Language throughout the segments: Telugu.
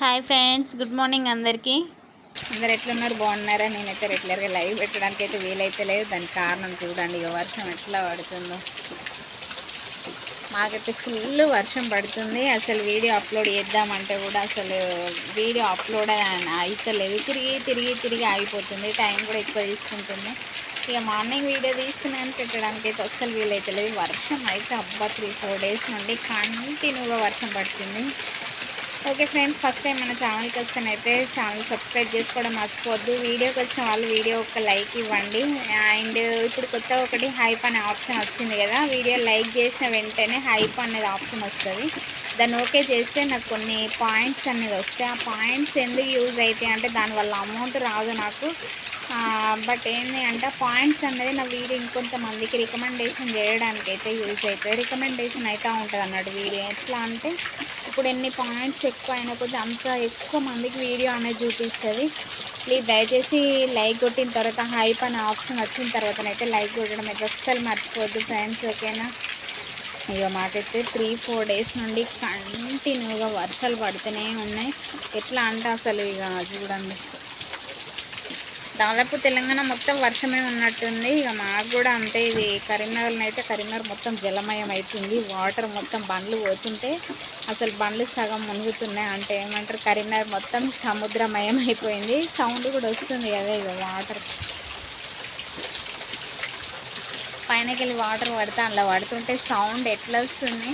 హాయ్ ఫ్రెండ్స్ గుడ్ మార్నింగ్ అందరికీ. అందరు ఎట్లున్నారు? బాగున్నారా? నేనైతే రెగ్యులర్గా లైవ్ పెట్టడానికి అయితే వీలైతే లేదు. దానికి కారణం చూడండి. ఇక వర్షం ఎట్లా పడుతుందో. మాకైతే ఫుల్ వర్షం పడుతుంది. అసలు వీడియో అప్లోడ్ చేద్దామంటే కూడా అసలు వీడియో అప్లోడ్ అవుతలేదు తిరిగి తిరిగి తిరిగి ఆగిపోతుంది. టైం కూడా ఎక్కువ తీసుకుంటుంది. ఇక మార్నింగ్ వీడియో తీసుకున్నాను పెట్టడానికి అయితే అసలు వీలైతే లేదు వర్షం అయితే అబ్బా త్రీ ఫోర్ డేస్ నుండి కంటిన్యూగా వర్షం పడుతుంది. ఓకే ఫ్రెండ్స్ ఫస్ట్ టైం మన ఛానల్కి వస్తేనైతే ఛానల్ సబ్స్క్రైబ్ చేసుకోవడం మర్చిపోద్దు వీడియోకి వచ్చిన వాళ్ళు వీడియో ఒక లైక్ ఇవ్వండి. అండ్ ఇప్పుడు కొత్త ఒకటి హైప్ అనే ఆప్షన్ వచ్చింది కదా వీడియో లైక్ చేసిన వెంటనే హైప్ అనేది ఆప్షన్ వస్తుంది. దాన్ని ఓకే చేస్తే నాకు కొన్ని పాయింట్స్ అనేది వస్తాయి. ఆ పాయింట్స్ ఎందుకు యూజ్ అవుతాయి అంటే దానివల్ల అమౌంట్ రాదు నాకు. బట్ ఏంటి అంటే పాయింట్స్ అనేది నా వీడియో ఇంకొంతమందికి రికమెండేషన్ చేయడానికి అయితే యూజ్ అవుతుంది రికమెండేషన్ అయితే ఉంటుంది అన్నట్టు వీడియో. ఎట్లా అంటే ఇప్పుడు ఎన్ని పాయింట్స్ ఎక్కువ అయినా కొద్ది అంత ఎక్కువ మందికి వీడియో అనేది చూపిస్తుంది. ప్లీజ్ దయచేసి లైక్ కొట్టిన తర్వాత హైప్ అనే ఆప్షన్ వచ్చిన తర్వాతనైతే లైక్ కొట్టడం అయితే అస్సలు మర్చిపోవద్దు ఫ్రెండ్స్ ఓకేనా? ఇక మాకైతే త్రీ ఫోర్ డేస్ నుండి కంటిన్యూగా వర్షాలు పడుతూనే ఉన్నాయి. ఎట్లా అంటే అసలు ఇక చూడండి. దాదాపు తెలంగాణ మొత్తం వర్షమే ఉన్నట్టుంది. ఇక మాకు కూడా అంతే ఇది కరీంనగర్లో అయితే కరీంనగర్ మొత్తం జలమయం అవుతుంది వాటర్ మొత్తం బండ్లు పోతుంటే అసలు బండ్లు సగం మునుగుతున్నాయి. అంటే ఏమంటారు? కరీంనగర్ మొత్తం సముద్రమయం అయిపోయింది. సౌండ్ కూడా వస్తుంది కదా ఇక వాటర్ పైనకి వెళ్ళి వాటర్ పడితే అలా పడుతుంటే సౌండ్ ఎట్లా వస్తుంది?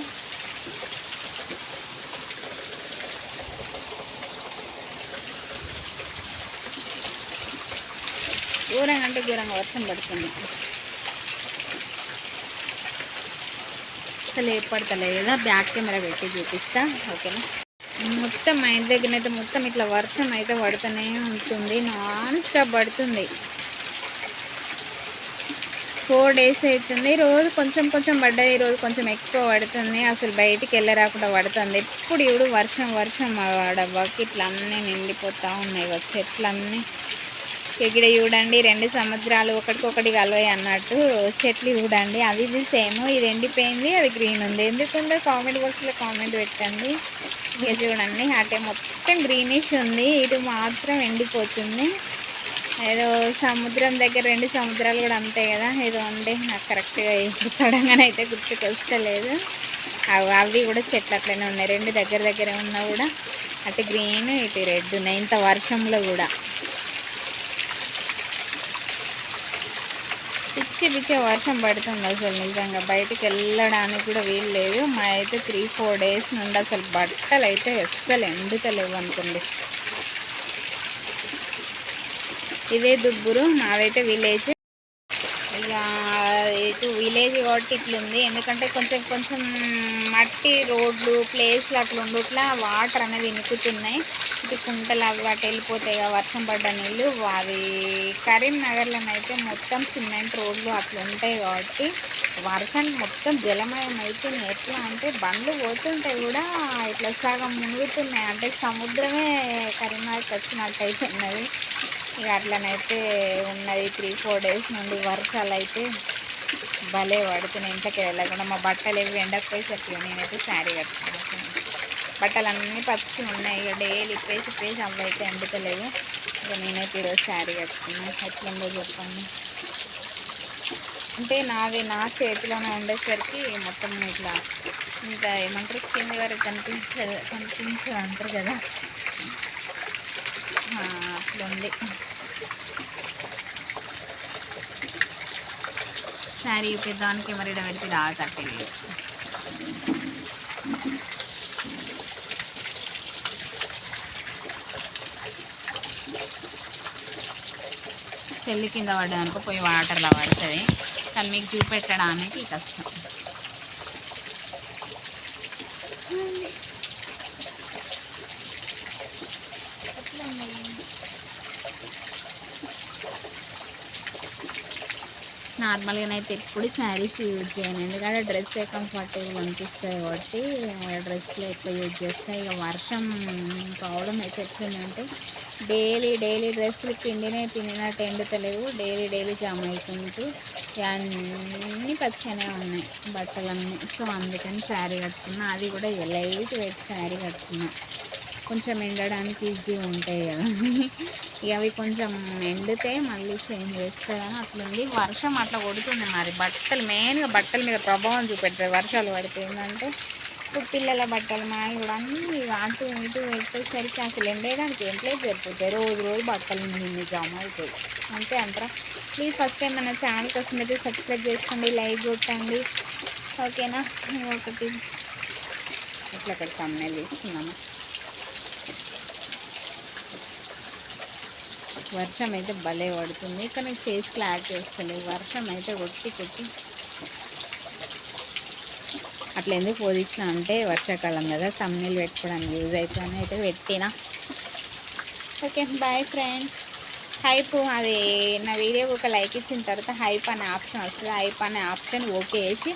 ఘోరంగా అంటే ఘోరంగా వర్షం పడుతుంది. అసలు ఏర్పడతలేదు కదా బ్యాక్ కెమెరా పెట్టి చూపిస్తా ఓకేనా? మొత్తం మా ఇంటి దగ్గర అయితే మొత్తం ఇట్లా వర్షం అయితే పడుతూనే ఉంటుంది నాన్ స్టాప్ పడుతుంది. ఫోర్ డేస్ అవుతుంది. రోజు కొంచెం కొంచెం పడ్డది రోజు కొంచెం ఎక్కువ పడుతుంది. అసలు బయటికి వెళ్ళరాకుండా పడుతుంది. ఎప్పుడు ఇప్పుడు వర్షం వర్షం వాడవ్వకి ఇట్లా అన్నీ నిండిపోతూ ఉన్నాయి చెట్లన్నీ. ఇక్కడ చూడండి రెండు సముద్రాలు ఒకటికొకటి కలవాయి అన్నట్టు చెట్లు చూడండి. అది ఇది సేమ్ ఇది ఎండిపోయింది అది గ్రీన్ ఉంది. ఎందుకుందో కామెంట్ బాక్స్లో కామెంట్ పెట్టండి. ఇక చూడండి అటే మొత్తం గ్రీనిష్ ఉంది. ఇది మాత్రం ఎండిపోతుంది. ఏదో సముద్రం దగ్గర రెండు సముద్రాలు కూడా అంతే కదా. ఏదో ఉండే నాకు కరెక్ట్గా సడన్గా అయితే గుర్తుకొస్తలేదు. అవి అవి కూడా చెట్లు అట్లనే ఉన్నాయి. రెండు దగ్గర దగ్గర ఉన్నా కూడా అటు గ్రీన్ ఇటు రెడ్ ఉన్నాయి. ఇంత వర్షంలో కూడా. పిచ్చి పిచ్చి వర్షం పడుతుంది అసలు నిజంగా. బయటికి వెళ్ళడానికి కూడా వీలు లేదు. మా అయితే త్రీ ఫోర్ డేస్ నుండి అసలు బట్టలు అయితే అస్సలు ఎండుతలేవు అనుకోండి. ఇదే దుబ్బురు మాదైతే విలేజ్ ఇటు విలేజ్ కాబట్టి ఇట్లుంది. ఎందుకంటే కొంచెం కొంచెం మట్టి రోడ్లు ప్లేస్లు అట్లా ఉండు వాటర్ అనేది ఇనుకుతున్నాయి. ఇటు కుంటలు అవి అటు వెళ్ళిపోతాయి వర్షం పడ్డ నీళ్ళు. అవి కరీంనగర్లోనైతే మొత్తం సిమెంట్ రోడ్లు అట్లా ఉంటాయి కాబట్టి వర్షం మొత్తం జలమయం అవుతుంది ఎట్లా అంటే బండ్లు పోతుంటే కూడా ఇట్లా సగం మునుగుతున్నాయి. అంటే సముద్రమే కరీంనగర్కి వచ్చినట్టు అయిపోయినది ఇక అట్లనైతే ఉన్నది త్రీ ఫోర్ డేస్ నుండి వర్షాలు అయితే భలే పడుతున్నాయి. ఇంట్లోకి వెళ్ళకుండా మా బట్టలు ఏవి ఎండకపోయి చెప్పి నేనైతే శారీ కట్టుకున్నాను బట్టలు అన్నీ పచ్చి ఉన్నాయి. ఇక డైలీ ఇప్పేసి ఇప్పేసి అవైతే అయితే ఎండుతలేవు ఇక నేనైతే ఈరోజు శారీ కట్టుకున్నాను ఎట్లుందో చెప్పండి. అంటే నాది నా చేతిలోనే ఉండేసరికి మొత్తం ఇట్లా ఇంకా ఏమంటారు? కింద వరకు కనిపించదు కనిపించదు అంటారు కదా అట్లుంది. శారీ ఇప్పిద్దానికి మరి పెడితే రా తట్టలేదు చెల్లి కింద పడ్డదనుకో పోయి వాటర్లో పడుతుంది. కానీ మీకు చూపెట్టడానికి కష్టం. నార్మల్గానైతే ఎప్పుడు శారీస్ యూజ్ చేయను. ఎందుకంటే డ్రెస్ కంఫర్టబుల్ అనిపిస్తాయి కాబట్టి డ్రెస్లో ఎక్కువ యూజ్ చేస్తాయి ఇక వర్షం ప్రాబ్లం అయితే ఎట్లుందంటే డైలీ డైలీ డ్రెస్సులు పిండినే పిండినట్టు ఎండుతలేవు. డైలీ డైలీ జామ్ అవుతుంటూ అన్నీ పచ్చనే ఉన్నాయి బట్టలన్నీ. సో అందుకని శారీ కట్టుకున్నా. అది కూడా లైట్ వెయిట్ శారీ కట్టుకున్నా. కొంచెం ఎండడానికి ఈజీ ఉంటాయి కదా. ఇక అవి కొంచెం ఎండితే మళ్ళీ చేంజ్ చేస్తారని అట్లుంది. వర్షం అట్లా కొడుతుంది మరి. బట్టలు మెయిన్గా బట్టల మీద ప్రభావం చూపెట్టారు వర్షాలు పడితే ఏంటంటే ఇప్పుడు పిల్లల బట్టలు మావి కూడా అన్నీ అటు ఇటు పెట్టేసరికి అసలు ఎండేయడానికి ఏం ప్లేస్ సరిపోతాయి రోజు రోజు బట్టలు నిన్ను జమ అవుతాయి అంతే అంటారా? ప్లీజ్ ఫస్ట్ టైం మన ఛానల్కి వస్తుందైతే సబ్స్క్రైబ్ చేసుకోండి లైక్ కొట్టండి. ఓకేనా ఒకటి ఇట్లా ఒకటి తమ్ముళ్ళు తీసుకున్నాము వర్షం అయితే భలే పడుతుంది. కానీ ఫేస్ క్లాక్ చేస్తలేదు వర్షం అయితే కొట్టి కొట్టి. అట్లా ఎందుకు పోదించిన అంటే వర్షాకాలం కదా. తమ్నీళ్ళు పెట్టుకోవడానికి యూజ్ అవుతుందని అయితే పెట్టిన. ఓకే బాయ్ ఫ్రెండ్స్ హైప్ అది నా వీడియోకి ఒక లైక్ ఇచ్చిన తర్వాత హైప్ అనే ఆప్షన్ వస్తుంది. హైప్ అనే ఆప్షన్ ఓకే వేసి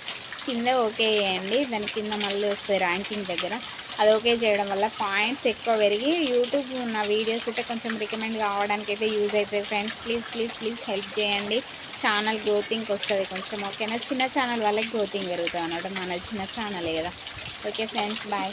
కింద ఓకే చేయండి. దాని కింద మళ్ళీ వస్తుంది ర్యాంకింగ్ దగ్గర. అది ఓకే చేయడం వల్ల పాయింట్స్ ఎక్కువ పెరిగి యూట్యూబ్ నా వీడియోస్ అయితే కొంచెం రికమెండ్ కావడానికి అయితే యూజ్ అవుతుంది friends please please please help చేయండి. ఛానల్ గ్రోతింగ్కి వస్తుంది కొంచెం ఓకేనా చిన్న ఛానల్ వాళ్ళకి గ్రోతింగ్ పెరుగుతుంది అనమాట మన చిన్న ఛానలే కదా. Okay friends bye